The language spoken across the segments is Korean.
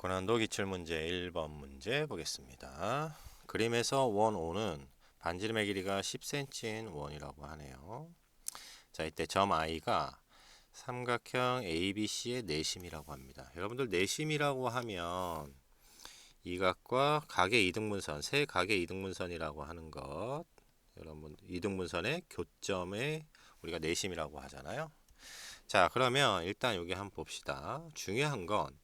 고난도 기출문제 1번 문제 보겠습니다. 그림에서 원 5는 반지름의 길이가 10cm인 원이라고 하네요. 자, 이때 점 I가 삼각형 ABC의 내심이라고 합니다. 여러분들 내심이라고 하면 이 각과 각의 이등분선, 세 각의 이등분선이라고 하는 것, 여러분 이등분선의 교점에 우리가 내심이라고 하잖아요. 자, 그러면 일단 여기 한번 봅시다. 중요한 건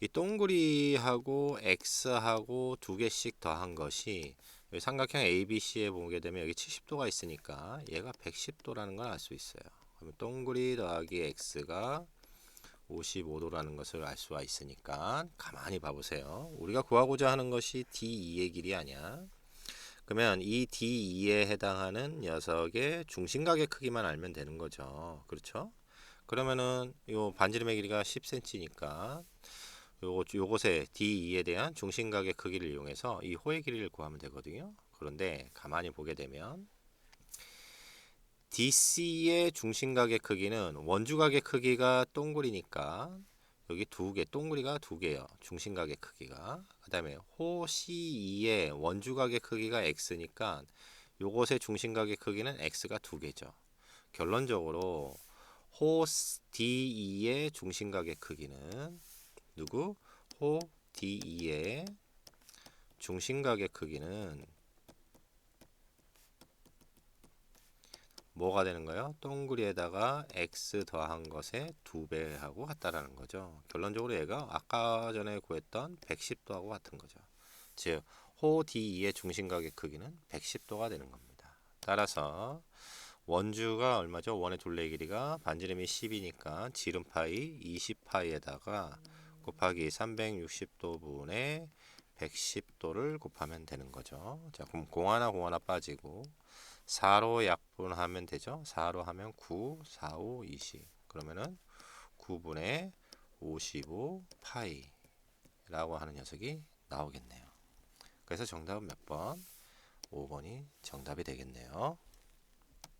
이 동그리하고 x하고 두 개씩 더한 것이 삼각형 ABC에 보게 되면 여기 70도가 있으니까 얘가 110도라는 걸 알 수 있어요. 그러면 동그리 더하기 x가 55도라는 것을 알 수가 있으니까 가만히 봐보세요. 우리가 구하고자 하는 것이 D2의 길이 아니야. 그러면 이 D2에 해당하는 녀석의 중심각의 크기만 알면 되는 거죠. 그렇죠? 그러면은 요 반지름의 길이가 10cm니까 요 요것의 D2에 대한 중심각의 크기를 이용해서 이 호의 길이를 구하면 되거든요. 그런데 가만히 보게 되면 DC의 중심각의 크기는 원주각의 크기가 동그리니까 여기 두 개, 동그리가 두 개요. 중심각의 크기가. 그 다음에 호 C2의 원주각의 크기가 X니까 요것의 중심각의 크기는 X가 두 개죠. 결론적으로 호 D2의 중심각의 크기는 누구? 호 D2의 중심각의 크기는 뭐가 되는 거예요? 동그리에다가 x 더한 것의 두 배하고 같다라는 거죠. 결론적으로 얘가 아까 전에 구했던 110도하고 같은 거죠. 즉, 호 D2의 중심각의 크기는 110도가 되는 겁니다. 따라서 원주가 얼마죠? 원의 둘레 길이가 반지름이 10이니까 지름 파이 20파이에다가 곱하기 360도 분의 110도를 곱하면 되는 거죠. 자, 그럼 공 하나 공 하나 빠지고 4로 약분하면 되죠. 4로 하면 9, 4, 5, 20. 그러면은 9분의 55 파이라고 하는 녀석이 나오겠네요. 그래서 정답은 몇 번? 5번이 정답이 되겠네요.